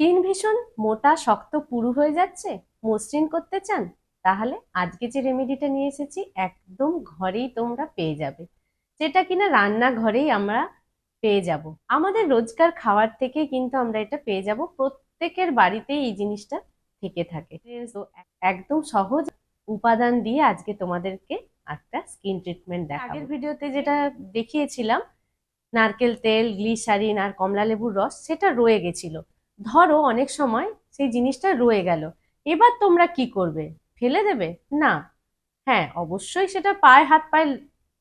Skin ভীষণ মোটা, শক্ত, পুরু হয়ে যাচ্ছে, মসৃণ করতে চান, তাহলে আজকে যে রেমেডিটা নিয়ে এসেছি, একদম ঘরেই তোমরা পেয়ে যাবে। যেটা কিনা রান্নাঘরেই আমরা পেয়ে যাব। আমাদের রোজকার খাওয়ার থেকে কিন্তু আমরা এটা পেয়ে যাব, প্রত্যেকের বাড়িতেই এই জিনিসটা থেকে থাকে। একদম সহজ উপাদান দিয়ে আজকে তোমাদেরকে একটা স্কিন ট্রিটমেন্ট দেখাবো। আগের ভিডিওতে যেটা দেখিয়েছিলাম, নারকেল তেল, গ্লিসারিন আর কমলা লেবুর রস, সেটা রয়ে গেছিল। ধরো অনেক সময় সেই জিনিসটা রয়ে গেল। এবার তোমরা কি করবে? ফেলে দেবে? না। হ্যাঁ অবশ্যই সেটা পায়ে হাত পায়ে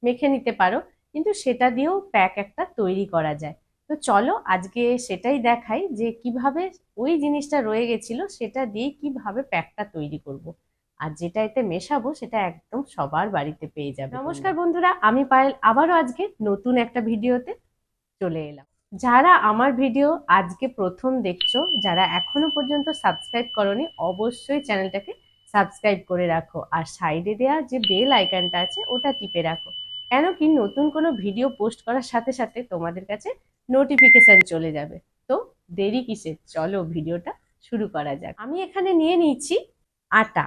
মেখে নিতে পারো কিন্তু সেটা দিয়েও প্যাক একটা তৈরি করা যায়। তো চলো আজকে সেটাই দেখাই যে কীভাবে ওই জিনিসটা রয়ে গেছিল সেটা দিয়ে কীভাবে প্যাকটা তৈরি করব। আর যেটা এতে মেশাবো সেটা একদম সবার বাড়িতে পেয়ে যাবে। নমস্কার বন্ধুরা আমি পায়েল। আবারও আজকে নতুন একটা ভিডিওতে চলে এলাম। যারা আমার ভিডিও আজকে প্রথম দেখছ, যারা এখনও পর্যন্ত সাবস্ক্রাইব করনি, অবশ্যই চ্যানেলটাকে সাবস্ক্রাইব করে রাখো। আর সাইডে দেওয়া যে বেল আইকনটা আছে, ওটা টিপে রাখো। কেন কি নতুন কোনো ভিডিও পোস্ট করার সাথে সাথে তোমাদের কাছে নোটিফিকেশন চলে যাবে। তো দেরি কিসে? চলো ভিডিওটা শুরু করা যাক। আমি এখানে নিয়ে নিয়েছি আটা,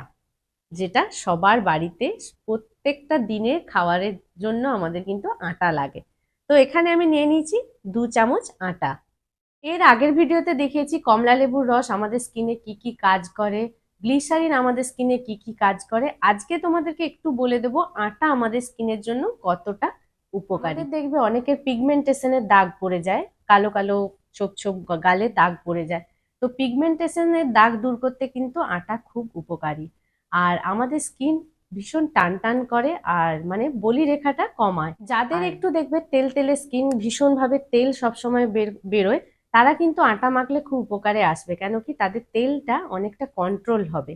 যেটা সবার বাড়িতে প্রত্যেকটা দিনে খাওয়ারের জন্য আমাদের কিন্তু আটা লাগে। তো এখানে আমি নিয়ে নিয়েছি দু চামচ আটা। এর আগের ভিডিওতে দেখিয়েছি কমলা লেবুর রস আমাদের স্কিনে কি কি কাজ করে, গ্লিসারিন আমাদের স্কিনে কি কি কাজ করে। আজকে তোমাদেরকে একটু বলে দেবো আটা আমাদের স্কিনের জন্য কতটা উপকারী। দেখবে অনেকের পিগমেন্টেশনের দাগ পড়ে যায়, কালো কালো ছোপ ছোপ গালে দাগ পড়ে যায়। তো পিগমেন্টেশনের দাগ দূর করতে কিন্তু আটা খুব উপকারী। আর আমাদের স্কিন ভীষণ টান টান করে আর মানে বলি রেখাটা কমায়। যাদের একটু দেখবে তেল তেলে স্কিন ভীষণভাবে তেল সবসময় বের বেরোয় তারা কিন্তু আটা মাখলে খুব উপকারে আসবে কেন কি তাদের তেলটা অনেকটা কন্ট্রোল হবে।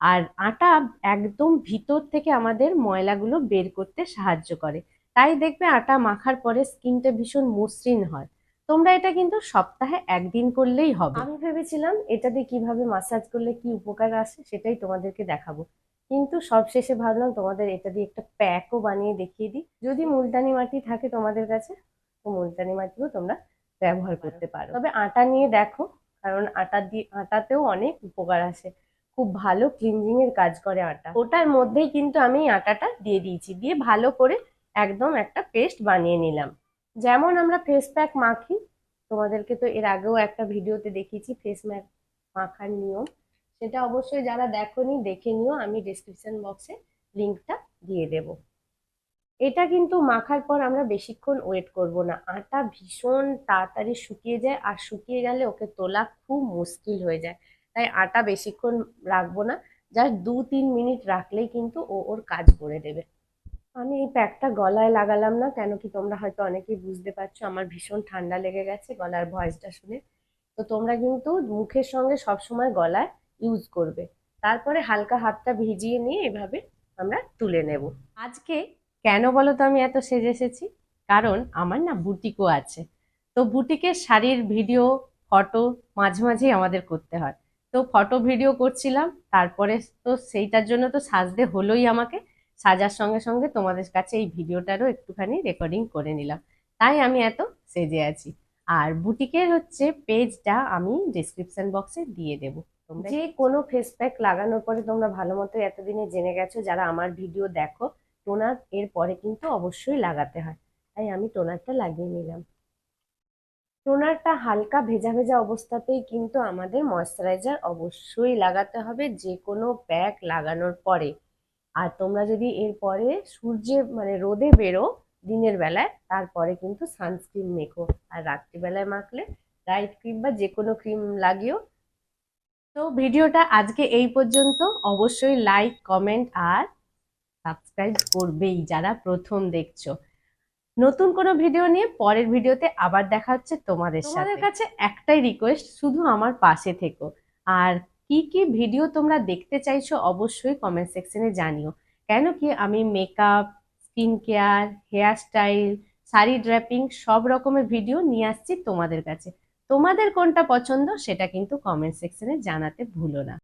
আর আটা একদম ভিতর থেকে আমাদের ময়লাগুলো বের করতে সাহায্য করে। তাই দেখবে আটা মাখার পরে স্কিনটা ভীষণ মসৃণ হয়। তোমরা এটা কিন্তু সপ্তাহে একদিন করলেই হবে। আমি ভেবেছিলাম এটা দিয়ে কীভাবে মাসাজ করলে কি উপকার আসে সেটাই তোমাদেরকে দেখাবো। কিন্তু সবশেষে ভাবলাম তোমাদের এটা দিয়ে একটা প্যাকও বানিয়ে দেখিয়ে দিই। যদি মুলতানি মাটি থাকে তোমাদের কাছে তো মুলতানি মাটিও তোমরা ব্যবহার করতে পারো। তবে আটা নিয়ে দেখো কারণ আটা দিয়ে আটাতেও অনেক উপকার আছে খুব ভালো ক্লিনজিং এর কাজ করে আটা। ওটার মধ্যেই কিন্তু আমি আটাটা দিয়ে দিয়েছি। দিয়ে ভালো করে একদম একটা পেস্ট বানিয়ে নিলাম। যেমন আমরা ফেস প্যাক মাখি তোমাদেরকে তো এর আগেও একটা ভিডিওতে দেখিয়েছি ফেস ম্যাক মাখার নিয়ম। সেটা অবশ্যই যারা দেখোনি, দেখে নিও। আমি ডিসক্রিপশন বক্সে লিঙ্কটা দিয়ে দেব। এটা কিন্তু মাখার পর আমরা বেশিক্ষণ ওয়েট করব না। আটা ভীষণ তাড়াতাড়ি শুকিয়ে যায়, আর শুকিয়ে গেলে ওকে তোলা খুব মুশকিল হয়ে যায়। তাই আটা বেশিক্ষণ রাখব না। জাস্ট দু তিন মিনিট রাখলেই কিন্তু ও ওর কাজ করে দেবে। আমি এই প্যাকটা গলায় লাগালাম না, কেন কি তোমরা হয়তো অনেকেই বুঝতে পারছ, আমার ভীষণ ঠান্ডা লেগে গেছে গলার ভয়েসটা শুনে। তো তোমরা কিন্তু মুখের সঙ্গে সবসময় গলায় ইউজ করবে। তারপরে হালকা হাতটা ভিজিয়ে নিয়ে এভাবে আমরা তুলে নেব। আজকে কেন বলো তো আমি এত সেজে এসেছি? কারণ আমার না বুটিকও আছে। তো বুটিকের শাড়ির ভিডিও, ফটো মাঝে মাঝেই আমাদের করতে হয়। তো ফটো ভিডিও করছিলাম, তারপরে তো সেইটার জন্য তো সাজতে হলোই আমাকে। সাজার সঙ্গে সঙ্গে তোমাদের কাছে এই ভিডিওটারও একটুখানি রেকর্ডিং করে নিলাম। তাই আমি এত সেজে আছি। আর বুটিকের হচ্ছে পেজটা আমি ডিসক্রিপশন বক্সে দিয়ে দেবো। যে কোনো ফেস প্যাক লাগানোর পরে তোমরা ভালো মতো এতদিনে জেনে গেছো যারা আমার ভিডিও দেখো টোনার এর পরে কিন্তু অবশ্যই লাগাতে হয়। তাই আমি টোনারটা লাগিয়ে নিলাম। টোনারটা হালকা ভেজা ভেজা অবস্থাতেই কিন্তু আমাদের ময়শ্চারাইজার অবশ্যই লাগাতে হবে যে কোনো প্যাক লাগানোর পরে। আর তোমরা যদি এরপরে সূর্যে মানে রোদে বেরো দিনের বেলায় তারপরে কিন্তু সানস্ক্রিন মেখো। আর রাত্রিবেলায় মাখলে রাইট ক্রিম বা যে কোনো ক্রিম লাগিও তো ভিডিওটা আজকে এই পর্যন্ত। অবশ্যই লাইক কমেন্ট আর সাবস্ক্রাইব করবেই যারা প্রথম দেখছ। নতুন কোনো ভিডিও নিয়ে পরের ভিডিওতে আবার দেখা হচ্ছে তোমাদের সাথে। কাছে একটাই রিকোয়েস্ট শুধু আমার পাশে থেকো। আর কি কি ভিডিও তোমরা দেখতে চাইছো অবশ্যই কমেন্ট সেকশনে জানিও। কেন কি আমি makeup skin care hair style sari draping সব রকমের ভিডিও নিয়ে আসছি তোমাদের কাছে। তোমাদের কোনটা পছন্দ সেটা কিন্তু কমেন্ট সেকশনে জানাতে ভুলো না।